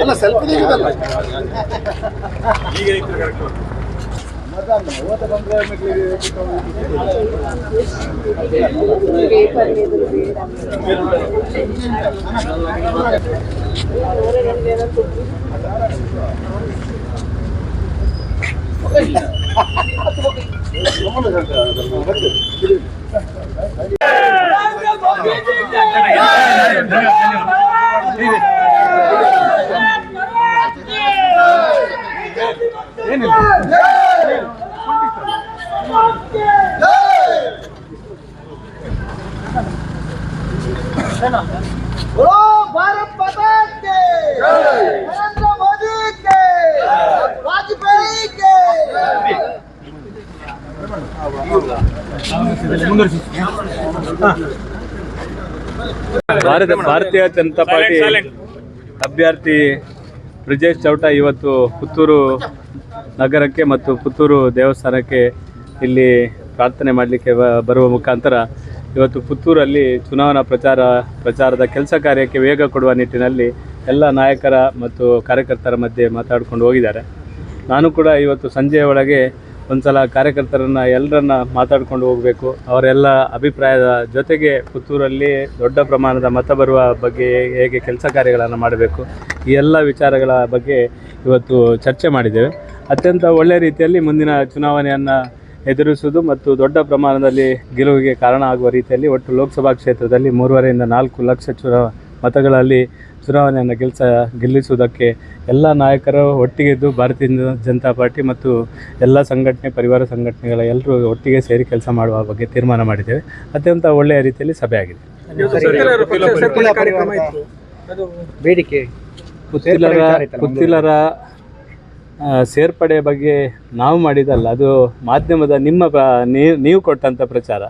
ಅಲ್ಲ ಸೆಲ್ಫಿ ತೆಗೆದಲ್ಲ बोलो भारत माता के नरेंद्र मोदी के वाजपेयी के। ಭಾರತ ಭಾರತೀಯ ಜನತಾ ಪಾರ್ಟಿ ಅಭ್ಯರ್ಥಿ ಬ್ರಿಜೇಶ್ ಚೌಟ ಇವತ್ತು ಪುತ್ತೂರು ನಗರಕ್ಕೆ ಮತ್ತು ಪುತ್ತೂರು ದೇವಸ್ಥಾನಕ್ಕೆ ಇಲ್ಲಿ ಪ್ರಾರ್ಥನೆ ಮಾಡಲಿಕ್ಕೆ ಬರುವ ಮುಖಾಂತರ ಇವತ್ತು ಪುತ್ತೂರಲ್ಲಿ ಚುನಾವಣಾ ಪ್ರಚಾರ ಪ್ರಚಾರದ ಕೆಲಸ ಕಾರ್ಯಕ್ಕೆ ವೇಗ ಕೊಡುವ ನಿಟ್ಟಿನಲ್ಲಿ ಎಲ್ಲ ನಾಯಕರ ಮತ್ತು ಕಾರ್ಯಕರ್ತರ ಮಧ್ಯೆ ಮಾತಾಡ್ಕೊಂಡು ಹೋಗಿದ್ದಾರೆ. ನಾನು ಕೂಡ ಇವತ್ತು ಸಂಜೆಯ ಒಳಗೆ ಒಂದ್ಸಲ ಕಾರ್ಯಕರ್ತರನ್ನ ಎಲ್ಲರನ್ನ ಮಾತಾಡ್ಕೊಂಡು ಹೋಗಬೇಕು. ಅವರೆಲ್ಲ ಅಭಿಪ್ರಾಯದ ಜೊತೆಗೆ ಪುತ್ತೂರಲ್ಲಿ ದೊಡ್ಡ ಪ್ರಮಾಣದ ಮತ ಬರುವ ಬಗ್ಗೆ ಹೇಗೆ ಕೆಲಸ ಕಾರ್ಯಗಳನ್ನು ಮಾಡಬೇಕು, ಈ ಎಲ್ಲ ವಿಚಾರಗಳ ಬಗ್ಗೆ ಇವತ್ತು ಚರ್ಚೆ ಮಾಡಿದ್ದೇವೆ. ಅತ್ಯಂತ ಒಳ್ಳೆಯ ರೀತಿಯಲ್ಲಿ ಮುಂದಿನ ಚುನಾವಣೆಯನ್ನು ಎದುರಿಸುವುದು ಮತ್ತು ದೊಡ್ಡ ಪ್ರಮಾಣದಲ್ಲಿ ಗೆಲುವಿಗೆ ಕಾರಣ ಆಗುವ ರೀತಿಯಲ್ಲಿ ಒಟ್ಟು ಲೋಕಸಭಾ ಕ್ಷೇತ್ರದಲ್ಲಿ ಮೂರುವರೆಯಿಂದ ನಾಲ್ಕು ಲಕ್ಷ ಚುನಾ ಮತಗಳಲ್ಲಿ ಚುನಾವಣೆಯನ್ನು ಗೆಲ್ಸ ಗೆಲ್ಲಿಸುವುದಕ್ಕೆ ಎಲ್ಲ ನಾಯಕರು ಒಟ್ಟಿಗೆದ್ದು ಭಾರತೀಯ ಜನತಾ ಪಾರ್ಟಿ ಮತ್ತು ಎಲ್ಲ ಸಂಘಟನೆ ಪರಿವಾರ ಸಂಘಟನೆಗಳ ಎಲ್ಲರೂ ಒಟ್ಟಿಗೆ ಸೇರಿ ಕೆಲಸ ಮಾಡುವ ಬಗ್ಗೆ ತೀರ್ಮಾನ ಮಾಡಿದ್ದೇವೆ. ಅತ್ಯಂತ ಒಳ್ಳೆಯ ರೀತಿಯಲ್ಲಿ ಸಭೆ ಆಗಿದೆ. ಬೇಡಿಕೆ. ಪುತ್ತಿಲರ ಸೇರ್ಪಡೆ ಬಗ್ಗೆ ನಾವು ಮಾಡಿದಲ್ಲ ಅದು ಮಾಧ್ಯಮದ ನಿಮ್ಮ ನೀವು ಕೊಟ್ಟಂಥ ಪ್ರಚಾರ.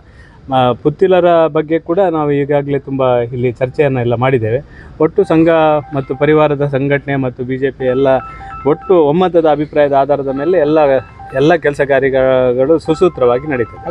ಪುತ್ತಿಲರ ಬಗ್ಗೆ ಕೂಡ ನಾವು ಈಗಾಗಲೇ ತುಂಬ ಇಲ್ಲಿ ಚರ್ಚೆಯನ್ನು ಎಲ್ಲ ಮಾಡಿದ್ದೇವೆ. ಒಟ್ಟು ಸಂಘ ಮತ್ತು ಪರಿವಾರದ ಸಂಘಟನೆ ಮತ್ತು ಬಿ ಜೆ ಪಿ ಎಲ್ಲ ಒಟ್ಟು ಒಮ್ಮತದ ಅಭಿಪ್ರಾಯದ ಆಧಾರದ ಮೇಲೆ ಎಲ್ಲ ಎಲ್ಲ ಕೆಲಸ ಕಾರ್ಯಗಳು ಸುಸೂತ್ರವಾಗಿ ನಡೀತದೆ.